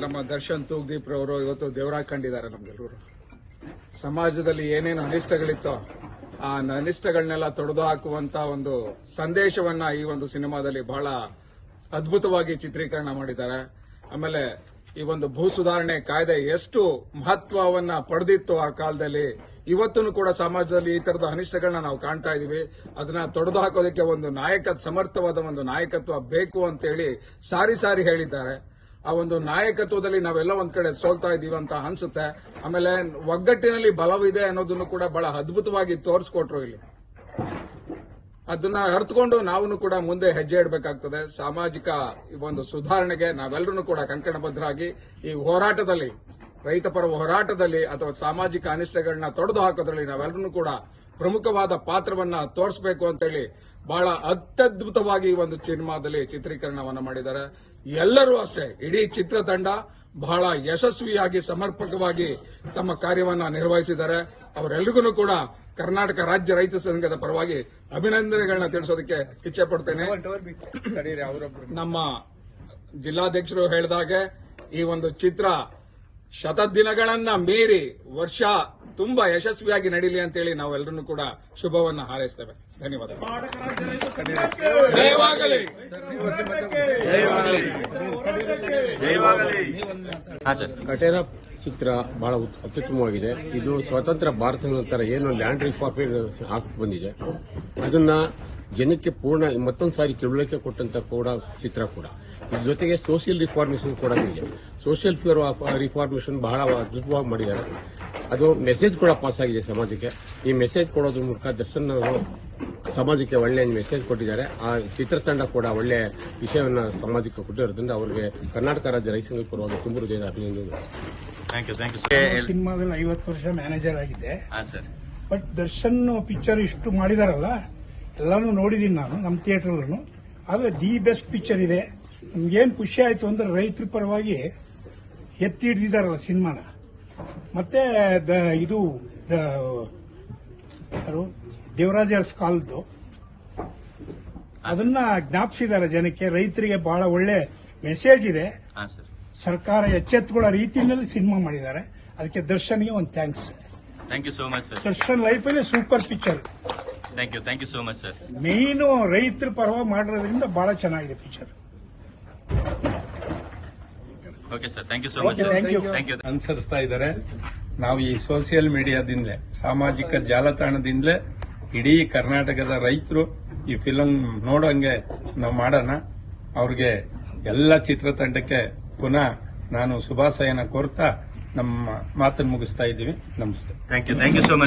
ನಮ್ಮ ದರ್ಶನ್ ತೂಗ್ದೀಪ್ ರವರು ಇವತ್ತು ದೇವರಾಗ್ ಕಂಡಿದ್ದಾರೆ ನಮ್ಗೆಲ್ಲರೂ ಸಮಾಜದಲ್ಲಿ ಏನೇನು ಅನಿಷ್ಟಗಳಿತ್ತೋ ಆ ಅನಿಷ್ಟಗಳನ್ನೆಲ್ಲ ತೊಡೆದು ಹಾಕುವಂತ ಒಂದು ಸಂದೇಶವನ್ನ ಈ ಒಂದು ಸಿನಿಮಾದಲ್ಲಿ ಬಹಳ ಅದ್ಭುತವಾಗಿ ಚಿತ್ರೀಕರಣ ಮಾಡಿದ್ದಾರೆ. ಆಮೇಲೆ ಈ ಒಂದು ಭೂ ಸುಧಾರಣೆ ಕಾಯ್ದೆ ಎಷ್ಟು ಮಹತ್ವವನ್ನ ಪಡೆದಿತ್ತು ಆ ಕಾಲದಲ್ಲಿ ಇವತ್ತೂ ಕೂಡ ಸಮಾಜದಲ್ಲಿ ಈ ತರದ ಅನಿಷ್ಟಗಳನ್ನ ನಾವು ಕಾಣ್ತಾ ಇದೀವಿ. ಅದನ್ನ ತೊಡೆದು ಹಾಕೋದಕ್ಕೆ ಒಂದು ನಾಯಕ ಸಮರ್ಥವಾದ ಒಂದು ನಾಯಕತ್ವ ಬೇಕು ಅಂತೇಳಿ ಸಾರಿ ಸಾರಿ ಹೇಳಿದ್ದಾರೆ. ಆ ಒಂದು ನಾಯಕತ್ವದಲ್ಲಿ ನಾವೆಲ್ಲ ಒಂದ್ ಕಡೆ ಸೋಲ್ತಾ ಇದೀವಿ ಅಂತ ಅನ್ಸುತ್ತೆ. ಆಮೇಲೆ ಒಗ್ಗಟ್ಟಿನಲ್ಲಿ ಬಲವಿದೆ ಅನ್ನೋದನ್ನು ಕೂಡ ಬಹಳ ಅದ್ಭುತವಾಗಿ ತೋರಿಸ್ಕೊಟ್ರು ಇಲ್ಲಿ. ಅದನ್ನ ಅರ್ಥಕೊಂಡು ನಾವು ಕೂಡ ಮುಂದೆ ಹೆಜ್ಜೆ ಇಡಬೇಕಾಗ್ತದೆ. ಸಾಮಾಜಿಕ ಒಂದು ಸುಧಾರಣೆಗೆ ನಾವೆಲ್ಲರೂ ಕೂಡ ಕಂಕಣಬದ್ಧರಾಗಿ ಈ ಹೋರಾಟದಲ್ಲಿ ರೈತ ಪರ ಹೋರಾಟದಲ್ಲಿ ಅಥವಾ ಸಾಮಾಜಿಕ ಅನಿಷ್ಟಗಳನ್ನ ತೊಡೆದು ಹಾಕೋದ್ರಲ್ಲಿ ನಾವೆಲ್ಲರೂ ಕೂಡ ಪ್ರಮುಖವಾದ ಪಾತ್ರವನ್ನ ತೋರಿಸಬೇಕು ಅಂತೇಳಿ ಬಹಳ ಅತ್ಯದ್ಭುತವಾಗಿ ಒಂದು ಸಿನಿಮಾದಲ್ಲಿ ಚಿತ್ರೀಕರಣವನ್ನ ಮಾಡಿದ್ದಾರೆ. ಎಲ್ಲರೂ ಅಷ್ಟೇ ಇಡೀ ಚಿತ್ರತಂಡ ಬಹಳ ಯಶಸ್ವಿಯಾಗಿ ಸಮರ್ಪಕವಾಗಿ ತಮ್ಮ ಕಾರ್ಯವನ್ನ ನಿರ್ವಹಿಸಿದ್ದಾರೆ. ಅವರೆಲ್ಲರಿಗೂ ಕೂಡ ಕರ್ನಾಟಕ ರಾಜ್ಯ ರೈತ ಸಂಘದ ಪರವಾಗಿ ಅಭಿನಂದನೆಗಳನ್ನ ತಿಳಿಸೋದಕ್ಕೆ ಇಚ್ಛೆ ಪಡ್ತೇನೆ. ನಮ್ಮ ಜಿಲ್ಲಾಧ್ಯಕ್ಷರು ಹೇಳಿದಾಗೆ ಈ ಒಂದು ಚಿತ್ರ ಶತದಿನಗಳನ್ನ ಮೀರಿ ವರ್ಷ ತುಂಬಾ ಯಶಸ್ವಿಯಾಗಿ ನಡೀಲಿ ಅಂತೇಳಿ ನಾವೆಲ್ಲರೂ ಕೂಡ ಶುಭವನ್ನ ಹಾರೈಸ್ತೇವೆ. ಧನ್ಯವಾದ ಕಟೇರಾ ಚಿತ್ರ ಬಹಳ ಅತ್ಯುತ್ತಮವಾಗಿದೆ. ಇದು ಸ್ವತಂತ್ರ ಭಾರತದ ನಂತರ ಏನು ಲ್ಯಾಂಡ್ ರಿಫಾರ್ಮ್ ಹಾಕಿ ಬಂದಿದೆ. ಅದನ್ನ ಜನಕ್ಕೆ ಪೂರ್ಣ ಮತ್ತೊಂದು ಸಾರಿ ತಿಳುವಳಿಕೆ ಕೊಟ್ಟಂತ ಕೂಡ ಚಿತ್ರ ಕೂಡ. ಇದ್ರ ಜೊತೆಗೆ ಸೋಷಿಯಲ್ ರಿಫಾರ್ಮೇಷನ್ ಕೂಡ ಇದೆ. ಸೋಷಿಯಲ್ ರಿಫಾರ್ಮೇಷನ್ ಬಹಳ ಅದ್ಭುತವಾಗಿ ಮಾಡಿದ್ದಾರೆ. ಅದು ಮೆಸೇಜ್ ಕೂಡ ಪಾಸ್ ಆಗಿದೆ ಸಮಾಜಕ್ಕೆ. ಈ ಮೆಸೇಜ್ ಕೊಡೋದ್ರ ಮೂಲಕ ದರ್ಶನ್ ಅವರು ಸಮಾಜಕ್ಕೆ ಒಳ್ಳೆ ಮೆಸೇಜ್ ಕೊಟ್ಟಿದ್ದಾರೆ. ಆ ಚಿತ್ರತಂಡ ಕೂಡ ಒಳ್ಳೆ ವಿಷಯವನ್ನು ಸಮಾಜಕ್ಕೆ ಕೊಟ್ಟಿರೋದ್ರಿಂದ ಅವರಿಗೆ ಕರ್ನಾಟಕ ರಾಜ್ಯ ರೈಸಂಗ ಪರವಾಗಿ ತುಂಬ ಹೃದಯದ ಅಭಿನಂದನೆ ಥ್ಯಾಂಕ್ ಯು ಥ್ಯಾಂಕ್ ಯು ಸಿನಿಮಾದಲ್ಲಿ ಐವತ್ತು ವರ್ಷ ಮ್ಯಾನೇಜರ್ ಆಗಿದೆ. ಹಾ ಸರ್ ಬಟ್ ದರ್ಶನ್ ಪಿಕ್ಚರ್ ಇಷ್ಟು ಮಾಡಿದಾರಲ್ಲ ಎಲ್ಲಾನು ನೋಡಿದೀನಿ ನಾನು ನಮ್ಮ ಥಿಯೇಟರ್ಲೂ ಆದರೆ ದಿ ಬೆಸ್ಟ್ ಪಿಕ್ಚರ್ ಇದೆ. ನಮ್ಗೇನು ಖುಷಿ ಆಯಿತು ಅಂದ್ರೆ ರೈತರ ಪರವಾಗಿ ಎತ್ತಿ ಹಿಡ್ದಿದಾರಲ್ಲ ಸಿನಿಮಾನ. ಮತ್ತೆ ದ ಇದು ದ ಯಾರು? ದೇವರಾಜ ಅರಸ್ ಕಾಲದ್ದು. ಅದನ್ನ ಜ್ಞಾಪಿಸಿದ್ದಾರೆ ಜನಕ್ಕೆ. ರೈತರಿಗೆ ಬಹಳ ಒಳ್ಳೆ ಮೆಸೇಜ್ ಇದೆ. ಸರ್ಕಾರ ಎಚ್ಚೆತ್ತುಕೊಳ್ಳೋ ರೀತಿಯಲ್ಲಿ ಸಿನಿಮಾ ಮಾಡಿದ್ದಾರೆ. ಅದಕ್ಕೆ ದರ್ಶನ್ಗೆ ಒಂದು thanks thank you so much Darshan ಲೈಫಲ್ಲಿ super picture. Thank you thank you so much sir ಮೇಯ್ನು ರೈತರ ಪರವಾಗಿ ಮಾಡಿರೋದ್ರಿಂದ ಬಹಳ ಚೆನ್ನಾಗಿದೆ picture okay sir thank you so much thank you ಅನುಸರಿಸ್ತಾ ಇದ್ದಾರೆ. ನಾವು ಈ ಸೋಷಿಯಲ್ ಮೀಡಿಯಾದಿಂದಲೇ ಸಾಮಾಜಿಕ ಜಾಲತಾಣದಿಂದಲೇ ಇಡೀ ಕರ್ನಾಟಕದ ರೈತರು ಈ ಫಿಲಂ ನೋಡೋಂಗೆ ನಾವು ಮಾಡೋಣ. ಅವ್ರಿಗೆ ಎಲ್ಲ ಚಿತ್ರತಂಡಕ್ಕೆ ಪುನಃ ನಾನು ಶುಭಾಶಯನ ಕೋರ್ತಾ ನಮ್ಮ ಮಾತನ್ನು ಮುಗಿಸ್ತಾ ಇದ್ದೀವಿ. ನಮಸ್ತೆ. Thank you thank you so much